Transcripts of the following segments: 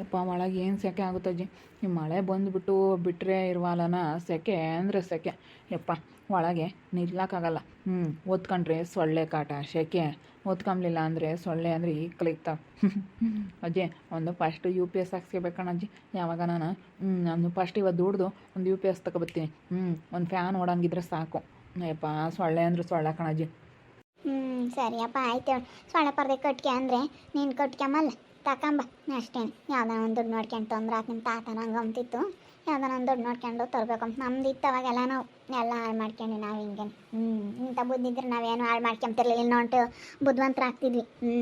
ಯಪ್ಪ ಒಳಗೆ ಏನು ಸೆಕೆ ಆಗುತ್ತಜ್ಜಿ ಈ ಮಳೆ ಬಂದುಬಿಟ್ಟು ಬಿಟ್ಟರೆ ಇರುವಲ್ಲನ ಸೆಕೆ ಅಂದರೆ ಸೆಕೆ. ಯಪ್ಪ, ಒಳಗೆ ನಿಲ್ಲಕ್ಕಾಗಲ್ಲ ಹ್ಞೂ ಓದ್ಕೊಂಡ್ರೆ ಸೊಳ್ಳೆ ಕಾಟ, ಸೆಕೆ. ಓದ್ಕೊಂಬ್ಲಿಲ್ಲ ಅಂದರೆ ಸೊಳ್ಳೆ ಅಂದರೆ ಈಗ ಕಲಿತಾವೆ ಅಜ್ಜಿ, ಒಂದು ಫಸ್ಟ್ ಯು ಪಿ ಎಸ್ ಹಾಕ್ಸ್ಕೋಬೇಕಣ್ಣಜ್ಜಿ ಯಾವಾಗ ನಾನು ಹ್ಞೂ ನಾನು ಫಸ್ಟ್ ಇವತ್ತು ದುಡ್ದು ಒಂದು ಯು ಪಿ ಎಸ್ ತಗೊಬತ್ತೀನಿ. ಹ್ಞೂ ಒಂದು ಫ್ಯಾನ್ ಓಡಂಗಿದ್ರೆ ಸಾಕು. ಯಪ್ಪ ಸೊಳ್ಳೆ ಅಂದ್ರೆ ಸೊಳ್ಳೆ ಕಣಜ್ಜಿ ಹ್ಞೂ ಸರಿಯಪ್ಪ, ಆಯ್ತು. ಸೊಳ್ಳೆ ಪರದೆ ಕಟ್ಕೆ ಅಂದರೆ ನೀನು ಕಟ್ಕೊಂಬಲ್ಲ ತಕೊಂಬ ಅಷ್ಟೇನು. ಯಾವ್ದಾನ ಒಂದು ದುಡ್ಡು ನೋಡ್ಕೊಂಡು ತೊಂದ್ರೆ ಆತು ನಿಮ್ಮ ತಾತ ನಂಗೆ ಅಂತಿತ್ತು ಯಾವ್ದಾನ ಒಂದು ದುಡ್ಡು ನೋಡ್ಕೊಂಡು ತರ್ಬೇಕಂತ ನಮ್ದು ಇತ್ತು ಅವಾಗೆಲ್ಲ ನಾವು, ಎಲ್ಲ ಹಾಳು ಮಾಡ್ಕೊಂಡು ನಾವು ಹಿಂಗೆ ಹ್ಞೂ ಇಂಥ ಬುದ್ಧಿದ್ರೆ ನಾವೇನು ಹಾಳು ಮಾಡ್ಕೊಂತಿರ್ಲಿಲ್ಲ ಇನ್ನೂ ಹೊಂಟು ಬುದ್ಧಿವಂತರ ಆಗ್ತಿದ್ವಿ ಹ್ಞೂ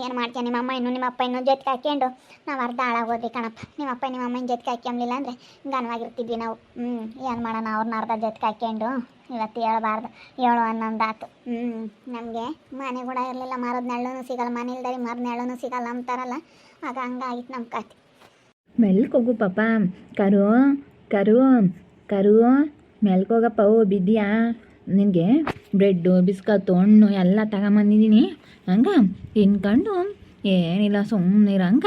ಏನು ಮಾಡ್ತೀಯ? ನಿಮ್ಮ ಅಮ್ಮ ಇನ್ನು ನಿಮ್ಮ ಅಪ್ಪ ಇನ್ನೂ ಜೊತೆ ಹಾಕ್ಯಂಡು ನಾವು ಅರ್ಧ ಹಾಳಾಗೋದ್ರಿ ಕಣಪ್ಪ. ನಿಮ್ಮ ಅಪ್ಪ ನಿಮ್ಮ ಅಮ್ಮನ ಜೊತೆ ಹಾಕ್ಯಂಬ್ಲಿಲ್ಲ ಅಂದರೆ ಗನವಾಗಿರ್ತಿದ್ವಿ ನಾವು. ಹ್ಞೂ ಏನು ಮಾಡೋಣ ಅವ್ರನ್ನ ಅರ್ಧ ಜೊತೆ ಹಾಕ್ಯಂಡು ಇವತ್ತು ಹೇಳಬಾರ್ದು. ಏಳು ಹನ್ನೊಂದು ಆತು ನಮಗೆ ಮನೆ ಕೂಡ ಇರಲಿಲ್ಲ. ಮರದ ನೆಳ್ಳೂ ಸಿಗಲ್ಲ. ಮನೆ ಇಲ್ದರೆ ಮರದ ನೆಳ್ಳೂ ಸಿಗಲ್ಲ ಅಂತಾರಲ್ಲ. ಆಗ ಹಂಗಾಗಿತ್ತು ನಮ್ಮ ಕತೆ ಮೆಲ್ಕೋಗು ಪಾಪ. ಕರು ಕರು ಕರು, ಮೆಲ್ಕೋಗಪ್ಪ, ಓ, ಬಿದ್ದಿಯಾ? ನಿನಗೆ ಬ್ರೆಡ್ಡು ಬಿಸ್ಕತ್ತು ಹಣ್ಣು ಎಲ್ಲ ತಗೊಂಬಂದಿದ್ದೀನಿ. ಹಂಗ? ತಿನ್ಕೊಂಡು ಏನಿಲ್ಲ ಸುಮ್ಮನಿರ ಹಂಗ?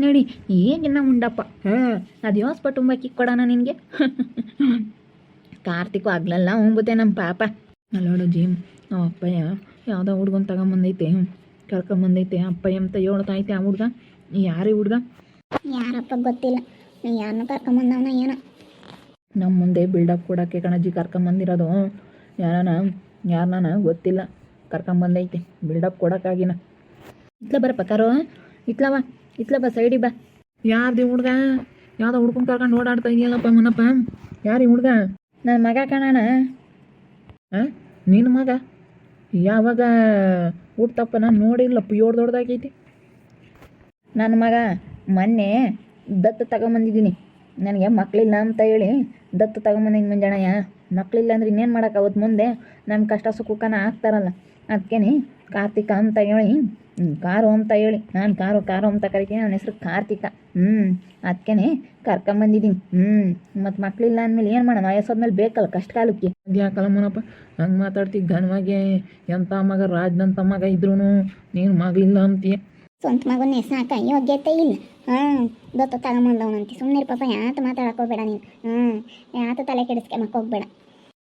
ನೋಡಿ. ಏನಿನ್ನ ಉಂಡಪ್ಪ. ಹಾಂ, ಅದು ಯೋಸ್ಪ ತುಂಬ ಕಿಕ್ ಕೊಡೋಣ ನಿನಗೆ? ಕಾರ್ತಿಕು ಆಗ್ಲಲ್ಲ, ಉಂಬುತ್ತೆ ನಮ್ಮ ಪಾಪ. ಅಲ್ಲೋಡು ಜೀಮ್ ನಮ್ಮ ಅಪ್ಪಯ್ಯ ಯಾವುದೋ ಹುಡ್ಗನ್ ತಗೊಂಬಂದೈತೆ. ಕರ್ಕೊಂಬಂದೈತೆ, ಅಪ್ಪಯ್ಯ ಅಂತ ಹೇಳ್ತೈತೆ ಆ ಹುಡ್ಗ. ಯಾರೇ ಹುಡ್ಗ? ಯಾರಪ್ಪ ಗೊತ್ತಿಲ್ಲ. ಯಾರನ್ನ ಕರ್ಕೊಂಬಂದವನ ಏನ? ನಮ್ಮ ಮುಂದೆ ಬಿಲ್ಡಪ್ ಕೊಡಕ್ಕೆ ಕಣಜ್ಜಿ ಕರ್ಕೊಂಬಂದಿರೋದು. ಯಾರನ ಯಾರನ ಗೊತ್ತಿಲ್ಲ. ಕರ್ಕೊಂಬಂದೈತೆ. ಬಿಲ್ಡಪ್ ಕೊಡಕ್ಕಾಗಿನ. ಇತ್ಲ ಬರಪ್ಪ ಕರೋ. ಇತ್ಲವ ಇತ್ಲ ಬಾ ಸೈಡಿ ಬಾ. ಯಾರ್ದು ಹುಡ್ಗ? ಯಾವುದೋ ಹುಡ್ಕೊಂಡು ಕರ್ಕೊಂಡು ಓಡಾಡ್ತಾ ಇದೆಯಲ್ಲಪ್ಪ ಮನಪ್ಪ? ಯಾರು ಹುಡ್ಗ? ನನ್ನ ಮಗ ಕಣಣ ಹಾಂ ನಿನ್ನ ಮಗ? ಯಾವಾಗ ಹುಡ್ತಪ್ಪ ನಾನು ನೋಡಿಲ್ಲಪ್ಪ ಏಳು ದೊಡ್ಡದಾಗೈತಿ ನನ್ನ ಮಗ ಮೊನ್ನೆ ದತ್ತು ತಗೊಂಬಂದಿದ್ದೀನಿ. ನನಗೆ ಮಕ್ಕಳಿಲ್ಲ ಅಂತ ಹೇಳಿ ದತ್ತು ತಗೊಂಬಂದಿನಿ ಮುಂಜಾನೆಯ ಮಕ್ಕಳಿಲ್ಲ ಅಂದ್ರೆ ಇನ್ನೇನು ಮಾಡೋಕೆ ಅವತ್ತು ಮುಂದೆ? ನಮ್ಮ ಕಷ್ಟ ಸುಖಕ್ಕನ ಆಗ್ತಾರಲ್ಲ ಅದಕ್ಕೇನೆ ಕಾರ್ತಿಕ ಅಂತ ಹೇಳಿ ಕಾರು ಅಂತ ಹೇಳಿ, ನಾನು ಕಾರು ಕಾರು ಅಂತ ಕರಿತೀನಿ ನನ್ನ ಹೆಸರು ಕಾರ್ತಿಕ. ಹ್ಞೂ ಅದಕ್ಕೇನೆ ಕರ್ಕೊಂಬಂದಿದ್ದೀನಿ ಹ್ಞೂ ಮತ್ತು ಮಕ್ಕಳಿಲ್ಲ ಅಂದಮೇಲೆ ಏನು ಮಾಡೋಣ? ವಯಸ್ಸಾದ್ಮೇಲೆ ಬೇಕಲ್ಲ ಕಷ್ಟ ಕಾಲಕ್ಕೆ. ಯಾಕಲ್ಲ ಮನಪ್ಪ, ಹಂಗೆ ಮಾತಾಡ್ತಿ ಘನವಾಗಿ ಎಂಥ ಮಗ ರಾಜ್ನಂಥ ಮಗ ಇದ್ರೂ ನೀನು ಮಗಳಿಲ್ಲ ಅಂತೀಯ. ಸ್ವಂತ ಮಗನೇ ಸಾಕ ಯೋಗ್ಯತೆ ಇಲ್ಲ. ಹಾಂ ದತ್ತ ತಗೊಂಬಂದವನಂತೆ ಸುಮ್ಮನೆ ಪಾಪ ಯಾತ ಮಾತಾಡಕ್ಕೆ ಹೋಗ್ಬೇಡ ನೀನು. ಹ್ಞೂ ಯಾತ ತಲೆ ಕೆಡಿಸ್ಕೊಂಬಕ್ಕೆ ಹೋಗ್ಬೇಡ.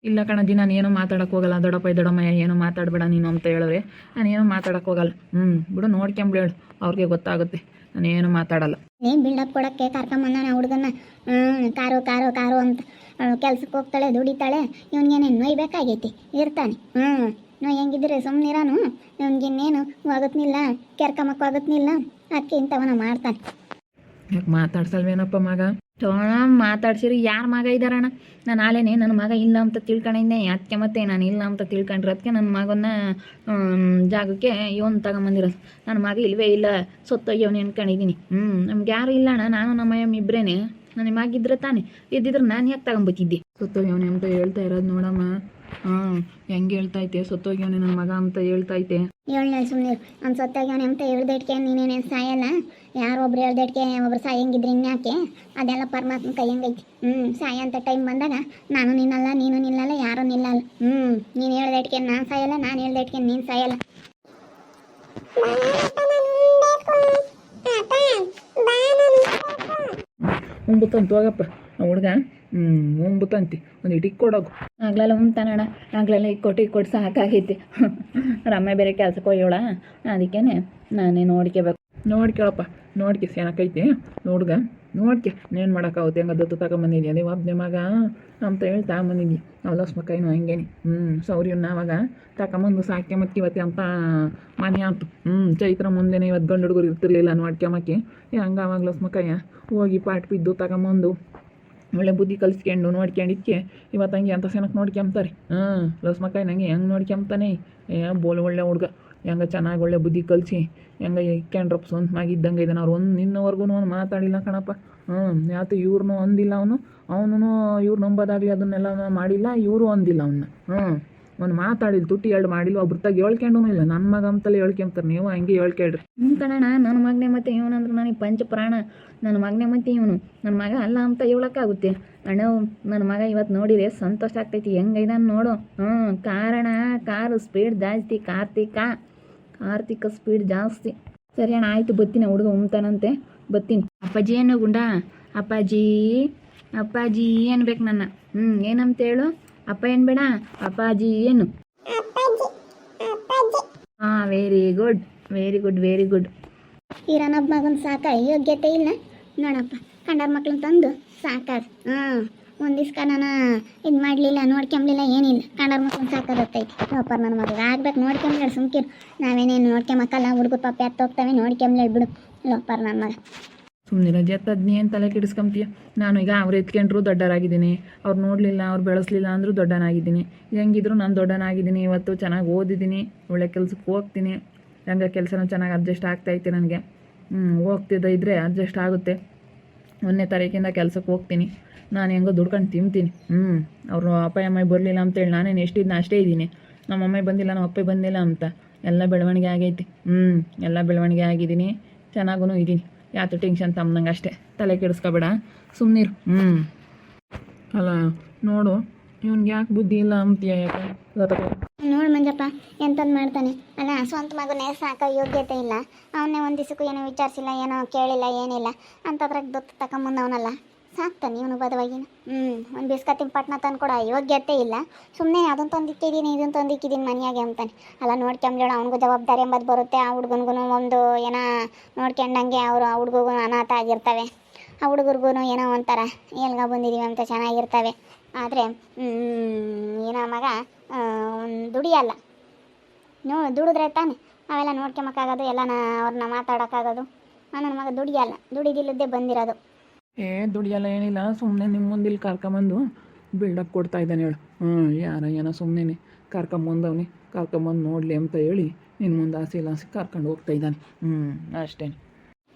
ಇಲ್ಲ ಕಣ ನಾನು ಏನೂ ಮಾತಾಡಕ್ಕೆ ಹೋಗಲ್ಲ. ದೊಡ್ಡಪ್ಪ ದೊಡ್ಡಮ್ಮಯ್ಯ ಏನೂ ಮಾತಾಡಬೇಡ ನೀನು ಅಂತ ಹೇಳಿದ್ರೆ ನಾನು ಏನೂ ಮಾತಾಡಕ್ಕೆ ಹೋಗಲ್ಲ. ಹ್ಞೂ ಬಿಡು ನೋಡ್ಕೊಂಬಿಡು ಅವ್ರಿಗೆ ಗೊತ್ತಾಗುತ್ತೆ. ನಾನು ಏನು ಮಾತಾಡಲ್ಲ. ಏನು ಬಿಲ್ಡಪ್ ಕೊಡೋಕ್ಕೆ ಕರ್ಕೊಂಬಂದಾನೆ ಹುಡುಗನ ಹ್ಞೂ ಕಾರು ಕಾರು ಕಾರು ಅಂತ. ಕೆಲ್ಸಕ್ಕೆ ಹೋಗ್ತಾಳೆ ದುಡಿತಾಳೆ. ಇವನಿಗೇನೇನು ನೋಯ್ಬೇಕಾಗೈತಿ ಇರ್ತಾನೆ. ಹ್ಞೂ ನೋಯ್ ಹೆಂಗಿದ್ರೆ ಸುಮ್ಮನಿರಾನು ಇವನಿಗಿನ್ನೇನು ಆಗತ್ನಿಲ್ಲ, ಕೆರ್ಕಮಕ್ಕ ಆಗತ್ನಿಲ್ಲ. ಅದಕ್ಕೆ ಇಂಥವನ ಮಾಡ್ತಾನೆ. ಮಾತಾಡ್ಸಲ್ವೇನಪ್ಪ ಮಗ? ಮಾತಾಡ್ಸಿರಿ. ಯಾರ ಮಗ ಇದ್ದಾರಣ್ಣ ನಾನು ಆಲೇನೆ ನನ್ನ ಮಗ ಇಲ್ಲ ಅಂತ ತಿಳ್ಕೊಂಡಿದ್ದೆ ಅದಕ್ಕೆ ಮತ್ತೆ ನಾನು ಇಲ್ಲ ಅಂತ ತಿಳ್ಕೊಂಡ್ರೆ ಅದಕ್ಕೆ ನನ್ನ ಮಗನ ಜಾಗಕ್ಕೆ ಇವನು ತಗೊಂಬಂದಿರೋದು. ನನ್ನ ಮಗ ಇಲ್ವೇ ಇಲ್ಲ. ಸೊತ್ತೋಗ್ಯವನು ಅನ್ಕೊಂಡಿದ್ದೀನಿ ಹ್ಞೂ ನಮ್ಗೆ ಯಾರು ಇಲ್ಲ ಅಣ್ಣ ನಾನು ನಮ್ಮ ಅಯ್ಯಮ್ಮ ಇಬ್ಬರೇನೆ ನನ್ನ ಮಗ ಇದ್ರೆ ತಾನೆ. ಇದ್ದಿದ್ರೆ ನಾನು ಯಾಕೆ ತಗೊಂಬತ್ತಿದ್ದೆ ಸೊತ್ತೋಗ್ಯವನು ಅಂತ ಹೇಳ್ತಾ ಇರೋದು ನೋಡಮ್ಮ. ಹಾಂ ಹೆಂಗ್ ಹೇಳ್ತೈತೆ ಸತ್ತೋಗ್ಯವನೆ ನನ್ನ ಮಗ ಅಂತ ಹೇಳ್ತೈತೆ ಹೇಳ ಸುಮ್ಮನೆ ಅವ್ನು ಸತ್ತಾಗ್ಯವನೆ ಅಂತ ಹೇಳ್ದಿಟ್ಕೆ ನೀನೇನೇನು ಸಾಯಲ್ಲ? ಯಾರೋ ಒಬ್ರು ಹೇಳ್ದಟ್ಕೆ ಒಬ್ರು ಸಾಯಂಗಿದ್ರೆ ಇನ್ಯಾಕೆ ಅದೆಲ್ಲ ಪರಮಾತ್ಮ ಕೈಯಂಗೈತಿ ಹ್ಞೂ ಸಾಯ ಅಂತ ಟೈಮ್ ಬಂದಾಗ ನಾನು ನಿನ್ನಲ್ಲ ನೀನು ನಿಲ್ಲಲ್ಲ ಯಾರೂ ನಿಲ್ಲಲ್ಲ. ಹ್ಞೂ ನೀನು ಹೇಳ್ದಿಟ್ಕೆ ನಾನು ಸಾಯಲ್ಲ ನಾನು ಹೇಳ್ದೇಟ್ಕೆ ನೀನು ಸಾಯಲ್ಲ. ಉಂಬುತ್ತಂತ ಹೋಗಪ್ಪ. ಹುಡ್ಗ. ಹ್ಞೂ ಉಂಬುತ್ತಂತಿ ಒಂದು ಇಟಿಗೆ ಕೊಡೋಗು ಆಗ್ಲೆಲ್ಲ ಉಂತಾನಣ್ಣ ಆಗ್ಲೆಲ್ಲ ಈಗ ಕೊಟ್ಟು ಈಗ ಕೊಟ್ಟು ಸಾಕಾಗೈತಿ. ರಮ್ಯ ಬೇರೆ ಕೆಲ್ಸಕ್ಕೆ ಹೋಗ್ಯವಳ ಅದಕ್ಕೇನೆ ನಾನೇ ನೋಡ್ಕೋಬೇಕು ನೋಡ್ಕೊಳಪ್ಪ ನೋಡ್ಕೆ ಚೆನ್ನಾಗೈತಿ ನೋಡ್ಗ ನೋಡ್ಕೆ. ಏನು ಮಾಡೋಕ್ಕಾಗುತ್ತೆ? ಹೆಂಗೆ ದತ್ತು ತಗೊಂಬಂದಿದ್ಯಾ? ಅದೇ ಒಬ್ಬನೇ ಮಗ ಅಂತ ಹೇಳಿ ತಗೊಂಬಂದಿದ್ಯ ಅವಲಸ್ ಮಕ್ಕೈನು ಹಂಗೇನಿ. ಹ್ಞೂ ಸೌರ್ಯನ ಅವಾಗ ತಗೊಂಬಂದು ಸಾಕ್ಯಮತ್ತಿ ಇವತ್ತೆ ಅಂತ ಮನೆ ಆಯ್ತು ಹ್ಞೂ ಚೈತ್ರ ಮುಂದೆನೇ ಇವತ್ತು ಗಂಡು ಹುಡುಗರು ಇರ್ತಿರ್ಲಿಲ್ಲ ನೋಡ್ಕೊಂಬಕ್ಕೆ ಹಂಗೆ ಅವಾಗ ಲಸ್ ಮಕ್ಕಯ್ಯ ಹೋಗಿ ಪಾಟ್ ಬಿದ್ದು ತಗೊಂಬಂದು ಒಳ್ಳೆ ಬುದ್ಧಿ ಕಲಿಸ್ಕೊಂಡು ನೋಡ್ಕೊಂಡಿದ್ಕೆ ಇವತ್ತು ಹಂಗೆ ಅಂತ ಸೆನಕ್ಕೆ ನೋಡ್ಕೊಂತಾರೆ ಹಾಂ ಲಸ್ ಮಕ್ಕ ನಂಗೆ ಹೆಂಗೆ ನೋಡ್ಕೊಂಬ್ತಾನೆ? ಏ, ಬೋಲ್ ಒಳ್ಳೆ ಹುಡ್ಗ, ಹೆಂಗೆ ಚೆನ್ನಾಗಿ ಒಳ್ಳೆ ಬುದ್ಧಿ ಕಲಿಸಿ, ಹೆಂಗೆ ಇಕ್ಕೊಂಡ್ರಪ್ಪ ಸ್ವಂತ ಮಗಿದ್ದಂಗೆ ಇದ್ದಾನೆ ಅವ್ರು ಒಂದು ನಿನ್ನವರೆಗೂ ಅವ್ನು ಮಾತಾಡಿಲ್ಲ ಕಣಪ್ಪ. ಹ್ಞೂ ಯಾತು ಇವ್ರನ್ನೂ ಅಂದಿಲ್ಲ ಅವನು ಅವನು ಇವ್ರು ನಂಬೋದಾಗಲಿ, ಅದನ್ನೆಲ್ಲ ಮಾಡಿಲ್ಲ, ಇವರು ಅಂದಿಲ್ಲ ಅವನ್ನ ಹ್ಞೂ ಒಂದು ಮಾತಾಡಿಲ್ಲ ತುಟ್ಟಿ ಎರಡು ಮಾಡಿಲ್ಲ ಒಬ್ರು ತಾಗ ಹೇಳ್ಕೊಂಡು ಇಲ್ಲ. ನನ್ನ ಮಗ ಅಂತಲೇ ಹೇಳ್ಕೊಂತಾರೆ ನೀವು ಹಂಗೆ ಹೇಳ್ಕೇಳ್ರಿ ಹ್ಞೂ ಕಣಣ್ಣ ನನ್ನ ಮಗನೇ ಮತ್ತೆ ಇವನಂದ್ರೆ ನನಗೆ ಪಂಚ ಪ್ರಾಣ ನನ್ನ ಮಗನೇ ಮತ್ತೆ ಇವನು. ನನ್ನ ಮಗ ಅಲ್ಲ ಅಂತ ಹೇಳೋಕ್ಕಾಗುತ್ತೆ. ಅಣ್ಣ ನನ್ನ ಮಗ ಇವತ್ತು ನೋಡಿದ್ರೆ ಸಂತೋಷ ಆಗ್ತೈತಿ. ಹೆಂಗೈದಾನ ನೋಡು. ಹ್ಞೂ ಕಾರಣ, ಕಾರು ಸ್ಪೀಡ್ ಜಾಸ್ತಿ, ಕಾರ್ತಿಕ. ಕಾರ್ತಿಕ ಸ್ಪೀಡ್ ಜಾಸ್ತಿ. ಸರಿ ಅಣ್ಣ, ಆಯಿತು, ಬತ್ತೀನಿ ಹುಡುಗ ಉಮ್ತಾನಂತೆ ಬತ್ತೀನಿ. ಅಪ್ಪಾಜಿ, ಏನು ಗುಂಡ? ಅಪ್ಪಾಜಿ ಅಪ್ಪಾಜಿ ಅನ್ಬೇಕು ನನ್ನ? ಹ್ಞೂ ಏನಂತ ಹೇಳು? ಅಪ್ಪ ಏನು ಬೇಡ? ಅಪ್ಪಾಜಿ ಏನು? ಹಾಂ very good very good very good ಇರೋನೊಬ್ಬ ಮಗನ ಸಾಕ ಯೋಗ್ಯತೆ ಇಲ್ಲ. ನೋಡಪ್ಪ ಕಂಡರ ಮಕ್ಳನ್ನ ತಂದು ಸಾಕ ಹಾಂ ಒಂದು ದಿವ್ಸ ನಾನು ಇದು ಮಾಡಲಿಲ್ಲ ನೋಡ್ಕೊಂಬ್ಲಿಲ್ಲ ಏನಿಲ್ಲ. ಕಂಡರ ಮಕ್ಳನ್ನ ಸಾಕೋದತ್ತೈತಿ ಲೋಪರ್ ನನ್ನ ಮಗ ಆಗ್ಬೇಕು ನೋಡ್ಕೊಂಬ್ಲೇಳು ಸುಮ್ಕಿರು. ನಾವೇನೇನು ನೋಡ್ಕೊಂಬಕ್ಕಲ್ಲ ಹುಡ್ಗು ಪಾಪ ಎತ್ತೋಗ್ತಾವೆ ನೋಡ್ಕೊಂಬ್ಲೇಳು ಬಿಡು ಲೋಪರ್ ನನ್ನ ಮಗ. ಸುಮ್ಮನೆ ಜತ್ತದ್ನಿ ಏನು ತಲೆ ಕೆಡಿಸ್ಕೊಂತೀಯ ನಾನು ಈಗ ಅವ್ರು ಎತ್ಕೊಂಡ್ರು ದೊಡ್ಡರಾಗಿದ್ದೀನಿ. ಅವ್ರು ನೋಡಲಿಲ್ಲ, ಅವ್ರು ಬೆಳೆಸಲಿಲ್ಲ ಅಂದರೂ ದೊಡ್ಡನಾಗಿದ್ದೀನಿ. ಹೆಂಗಿದ್ರು ನಾನು ದೊಡ್ಡನಾಗಿದ್ದೀನಿ, ಇವತ್ತು ಚೆನ್ನಾಗಿ ಓದಿದ್ದೀನಿ, ಒಳ್ಳೆ ಕೆಲಸಕ್ಕೆ ಹೋಗ್ತೀನಿ. ಹಂಗೆ ಕೆಲಸನೂ ಚೆನ್ನಾಗಿ ಅಡ್ಜಸ್ಟ್ ಆಗ್ತಾಯಿತ್ತು ನನಗೆ. ಹೋಗ್ತಿದ್ದ ಇದ್ದರೆ ಅಡ್ಜಸ್ಟ್ ಆಗುತ್ತೆ. ಒಂದನೇ ತಾರೀಕಿಂದ ಕೆಲಸಕ್ಕೆ ಹೋಗ್ತೀನಿ. ನಾನು ಹೆಂಗೋ ದುಡ್ಕೊಂಡು ತಿಂತೀನಿ. ಹ್ಞೂ ಅವರು ಅಪ್ಪ, ಅಮ್ಮ ಬರಲಿಲ್ಲ ಅಂತೇಳಿ ನಾನೇನು ಎಷ್ಟಿದ್ನ ಅಷ್ಟೇ ಇದ್ದೀನಿ. ನಮ್ಮ ಅಮ್ಮ ಬಂದಿಲ್ಲ ನಮ್ಮ ಅಪ್ಪ ಬಂದಿಲ್ಲ ಅಂತ. ಎಲ್ಲ ಬೆಳವಣಿಗೆ ಆಗೈತಿ. ಹ್ಞೂ ಎಲ್ಲ ಬೆಳವಣಿಗೆ ಆಗಿದ್ದೀನಿ. ಚೆನ್ನಾಗೂ ಇದ್ದೀನಿ. ಯಾತು ಟೆನ್ಷನ್ ತಮ್ಮನಂಗೆ ಅಷ್ಟೇ. ತಲೆ ಕೆಡಿಸ್ಕೊಬೇಡ. ಸುಮ್ಮನಿರು ಹ್ಞೂ ಅಲ್ಲ ನೋಡು ಇವ್ನಿಗೆ ಯಾಕೆ ಬುದ್ಧಿ ಇಲ್ಲ ಅಂತೀಯ ಯಾಕೆ? ನೋಡು ಮಂಜಪ್ಪ ಎಂತದ್ ಮಾಡ್ತಾನೆ. ಅಲ್ಲ ಸ್ವಂತ ಮಗನೇ ಸಾಕ ಯೋಗ್ಯತೆ ಇಲ್ಲ. ಅವನೇ ಒಂದು ದಿವಸಕ್ಕೂ ಏನೋ ವಿಚಾರಿಸಿಲ್ಲ ಏನೋ ಕೇಳಿಲ್ಲ ಏನಿಲ್ಲ. ಅಂಥದ್ರಾಗ ದೊತ್ತು ತಗೊಂಬಂದವನಲ್ಲ ಸಾಕ್ತಾನೆ ಇವನು ಬದವಾಗಿನ ಹ್ಞೂ ಒಂದು ಬಿಸ್ಕ ಪಟ್ನ ತಂದು ಕೊಡ ಯೋಗ್ಯತೆ ಇಲ್ಲ. ಸುಮ್ಮನೆ ಅದನ್ನು ತಂದಿಕ್ಕಿದ್ದೀನಿ ಇದನ್ನು ತಂದಿಕ್ಕಿದ್ದೀನಿ ಮನೆಯಾಗೆ ಅಂತಾನೆ. ಅಲ್ಲ ನೋಡ್ಕೊಂಬ್ಲೇಳು ಅವನಿಗೂ ಜವಾಬ್ದಾರಿ ಎಂಬುದು ಬರುತ್ತೆ. ಆ ಹುಡುಗನಿಗೂ ಒಂದು ಏನೋ ನೋಡ್ಕೊಂಡಂಗೆ ಅವರು ಆ ಹುಡುಗಗೂ ಅನಾಥ ಆಗಿರ್ತವೆ. ಆ ಹುಡುಗರಿಗೂ ಏನೋ ಒಂಥರ ಎಲ್ಗ ಬಂದಿದ್ದೀವಿ ಅಂತ ಚೆನ್ನಾಗಿರ್ತವೆ. ಆದರೆ ಏನೋ ಮಗ ದುಡಿಯಲ್ಲ. ನೋ ದುಡಿದ್ರೆ ತಾನೆ. ಅವೆಲ್ಲ ನೋಡ್ಕೊಂಬಕ್ಕಾಗೋದು ಎಲ್ಲ ಅವ್ರನ್ನ ಮಾತಾಡೋಕ್ಕಾಗೋದು ನನ್ನ ಮಗ ದುಡಿಯಲ್ಲ. ದುಡಿದಿಲ್ಲದೆ ಬಂದಿರೋದು. ಏ, ದುಡಿಯಲ್ಲ ಏನಿಲ್ಲ ಸುಮ್ಮನೆ ನಿಮ್ಮ ಮುಂದೆ ಇಲ್ಲಿ ಕರ್ಕೊಂಬಂದು ಬಿಲ್ಡಪ್ ಕೊಡ್ತಾ ಇದ್ದಾನೆ ಹೇಳು. ಹ್ಞೂ ಯಾರ ಏನೋ ಸುಮ್ಮನೆ ಕರ್ಕೊಂಬಂದವ್ನಿ, ಕರ್ಕೊಂಬಂದು ನೋಡಲಿ ಅಂತ ಹೇಳಿ ನಿನ್ನ ಮುಂದೆ ಆಸೆ ಇಲ್ಲ ಆಸೆ ಕರ್ಕೊಂಡು ಹೋಗ್ತಾ ಇದ್ದಾನೆ. ಹ್ಞೂ ಅಷ್ಟೇ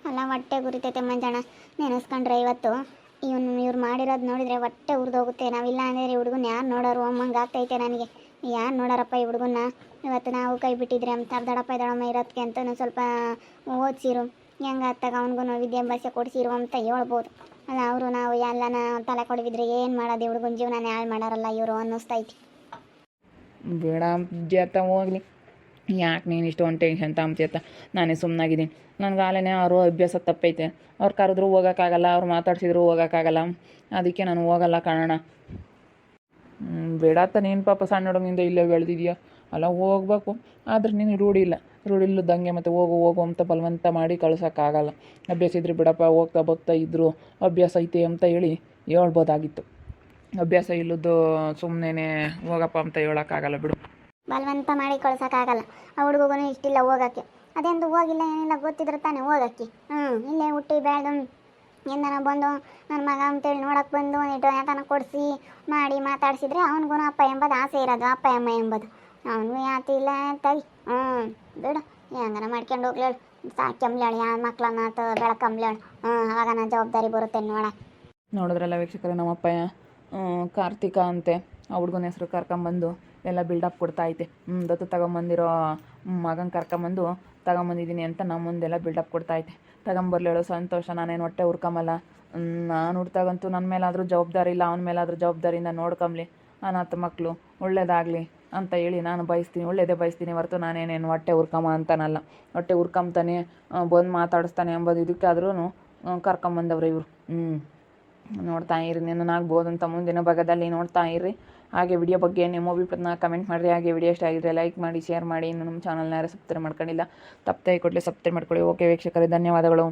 ಅಲ್ಲ, ಹೊಟ್ಟೆ ಗುರಿತೈತೆ ಮಂಜಣ್ಣ. ನೆನೆಸ್ಕೊಂಡ್ರೆ ಇವತ್ತು ಇವನು, ಇವ್ರು ಮಾಡಿರೋದು ನೋಡಿದರೆ ಹೊಟ್ಟೆ ಉರಿದೋಗುತ್ತೆ. ನಾವಿಲ್ಲ ಅಂದರೆ ಹುಡುಗನ ಯಾರು ನೋಡೋರು? ಅಮ್ಮಂಗೆ ಆಗ್ತೈತೆ ನನಗೆ. ಯಾರು ನೋಡಾರಪ್ಪ ಈ ಹುಡುಗನ್ನ? ಇವತ್ತು ನಾವು ಕೈ ಬಿಟ್ಟಿದ್ರೆ ಅಂತ ದಡಪ್ಪ, ದಡಮ್ಮ ಇರೋದಕ್ಕೆ ಅಂತ ಸ್ವಲ್ಪ ಓದಿಸಿರು. ಹೆಂಗೆ ಅತ್ತಾಗ ಅವನಿಗೂ ವಿದ್ಯಾಭ್ಯಾಸ ಕೊಡಿಸಿರು ಅಂತ ಹೇಳ್ಬೋದು. ಅಲ್ಲ, ಅವರು ನಾವು ಎಲ್ಲನ ತಲೆ ಕೊಡಗಿದ್ರೆ ಏನು ಮಾಡೋದು? ಹುಡುಗನ ಜೀವನ ಹಾಳು ಮಾಡಾರಲ್ಲ ಇವರು ಅನ್ನಿಸ್ತೈತಿ. ಬೇಡ ಜೇತ ಹೋಗ್ಲಿ. ಯಾಕೆ ನೀನು ಇಷ್ಟೊಂದು ಟೆನ್ಷನ್ ತಾಂಬ್ತಿಯತ್ತ ನಾನೇ ಸುಮ್ಮನಾಗಿದ್ದೀನಿ ನನಗೆ ಆಲೇನೆ ಅವರು ಅಭ್ಯಾಸ ತಪ್ಪೈತೆ. ಅವ್ರು ಕರೆದ್ರು ಹೋಗೋಕ್ಕಾಗಲ್ಲ, ಅವ್ರು ಮಾತಾಡ್ಸಿದ್ರು ಹೋಗೋಕ್ಕಾಗಲ್ಲ. ಅದಕ್ಕೆ ನಾನು ಹೋಗಲ್ಲ ಕಾರಣ ಬೇಡ ನೀನು ಪಾಪ ಸಣ್ಣ ಹುಡುಗಿಂದ ಇಲ್ಲೇ ಬೆಳೆದಿದ್ಯಾ? ಅಲ್ಲ ಹೋಗ್ಬೇಕು. ಆದ್ರೆ ನೀನು ರೂಢಿ ಇಲ್ಲ. ರೂಢಿ ಇಲ್ಲದಂಗೆ ಮತ್ತೆ ಹೋಗು ಹೋಗು ಅಂತ ಬಲವಂತ ಮಾಡಿ ಕಳ್ಸೋಕ್ಕಾಗಲ್ಲ. ಅಭ್ಯಾಸ ಇದ್ರೆ ಬಿಡಪ್ಪ, ಹೋಗ್ತಾ ಬರ್ತಾ ಇದ್ರು, ಅಭ್ಯಾಸ ಐತೆ ಅಂತ ಹೇಳಿ ಹೇಳ್ಬೋದಾಗಿತ್ತು. ಅಭ್ಯಾಸ ಇಲ್ಲದ್ದು ಸುಮ್ಮನೆ ಹೋಗಪ್ಪ ಅಂತ ಹೇಳೋಕ್ಕಾಗಲ್ಲ ಬಿಡು. ಬಲವಂತ ಮಾಡಿ ಕಳ್ಸೋಕ್ಕಾಗಲ್ಲ. ಆ ಹುಡುಗನೂ ಇಷ್ಟಿಲ್ಲ ಹೋಗೋಕ್ಕೆ. ಅದೆಂದು ಹೋಗಿಲ್ಲ, ಏನಿಲ್ಲ, ಗೊತ್ತಿದ್ರೆ ತಾನೇ ಹೋಗಕ್ಕೆ. ಹ್ಞೂ ಇಲ್ಲೇ ಹುಟ್ಟಿ ಬೆಳೆದು ಎಂದನ ಬಂದು ನನ್ನ ಮಗ ಅಂತೇಳಿ ನೋಡಕ್ಕೆ ಬಂದು ಇಟ್ಟು ಯಾಕನ ಕೊಡಿಸಿ, ಮಾಡಿ ಮಾತಾಡಿಸಿದ್ರೆ ಅವನಿಗೂ ಅಪ್ಪ ಎಂಬುದು, ಆಸೆ ಇರೋದು ಅಪ್ಪ ಅಮ್ಮ ಎಂಬುದು. ಅವನಿಗೂ ಯಾತಿ ಇಲ್ಲ ತಗಿ ಹ್ಞೂ ಬಿಡು. ಹೆಂಗನ ಮಾಡ್ಕೊಂಡು ಹೋಗ್ಲೇಳು ಸಾಕಂಬ್ಲೇಳು ಯಾವ ಮಕ್ಳನ್ನ ತ ಬೆಳಕಂಬ್ಲೇಳು ಹ್ಞೂ ಅವಾಗ ನಾನು ಜವಾಬ್ದಾರಿ ಬರುತ್ತೆ ನೋಡ. ನೋಡಿದ್ರಲ್ಲ ವೀಕ್ಷಕರೇ ನಮ್ಮಪ್ಪ ಕಾರ್ತಿಕ ಅಂತೆ. ಆ ಹುಡುಗನ ಹೆಸರು ಕರ್ಕೊಂಬಂದು ಎಲ್ಲ ಬಿಲ್ಡಪ್ ಕೊಡ್ತಾ ಐತೆ. ಹ್ಞೂ ದತ್ತು ತಗೊಂಬಂದಿರೋ ಮಗನ ಕರ್ಕೊಂಬಂದು ತಗೊಂಬಂದಿದ್ದೀನಿ ಅಂತ ನಮ್ಮ ಮುಂದೆಲ್ಲ ಬಿಲ್ಡಪ್ ಕೊಡ್ತಾ ಐತೆ. ತಗೊಂಬರ್ಲೇಳು ಸಂತೋಷ. ನಾನೇನು ಹೊಟ್ಟೆ ಹುರ್ಕೊಂಬಲ್ಲ ನಾನು ಹುಡ್ತಾಗಂತೂ ನನ್ನ ಮೇಲಾದರೂ ಜವಾಬ್ದಾರಿ ಇಲ್ಲ, ಅವನ ಮೇಲಾದರೂ ಜವಾಬ್ದಾರಿಯಿಂದ ನೋಡ್ಕೊಂಬ್ಲಿ. ಅನಾಥ ಮಕ್ಕಳು ಒಳ್ಳೇದಾಗಲಿ ಅಂತ ಹೇಳಿ ನಾನು ಬಯಸ್ತೀನಿ. ಒಳ್ಳೇದೇ ಬಯಸ್ತೀನಿ ಹೊರತು ನಾನೇನೇನು ಹೊಟ್ಟೆ ಉರ್ಕಮ್ಮ ಅಂತಾನಲ್ಲ. ಹೊಟ್ಟೆ ಹುರ್ಕೊಂತಾನೆ ಬಂದು ಮಾತಾಡಿಸ್ತಾನೆ ಎಂಬುದು ಇದಕ್ಕಾದ್ರೂ ಕರ್ಕೊಂಬಂದವ್ರು ಇವರು. ಹ್ಞೂ ನೋಡ್ತಾ ಇರಿ ಆಗ್ಬೋದು ಅಂತ ಮುಂದಿನ ಭಾಗದಲ್ಲಿ ನೋಡ್ತಾ ಇರಿ. ಹಾಗೆ ವಿಡಿಯೋ ಬಗ್ಗೆ ನಿಮ್ಮ ಅಭಿಪ್ರಾಯನ ಕಮೆಂಟ್ ಮಾಡಿರಿ. ಹಾಗೆ ವಿಡಿಯೋ ಇಷ್ಟ ಆಗಿದ್ರೆ ಲೈಕ್ ಮಾಡಿ ಶೇರ್ ಮಾಡಿ. ಇನ್ನು ನಮ್ಮ ಚಾನಲ್ನ ಯಾರು ಸಬ್ಸ್ಕ್ರೈಬ್ ಮಾಡ್ಕೊಂಡಿಲ್ಲ, ತಪ್ಪದೆ ಕೊಡಲಿ ಸಬ್ಸ್ಕ್ರೈಬ್ ಮಾಡ್ಕೊಳ್ಳಿ. ಓಕೆ ವೀಕ್ಷಕರೇ, ಧನ್ಯವಾದಗಳು.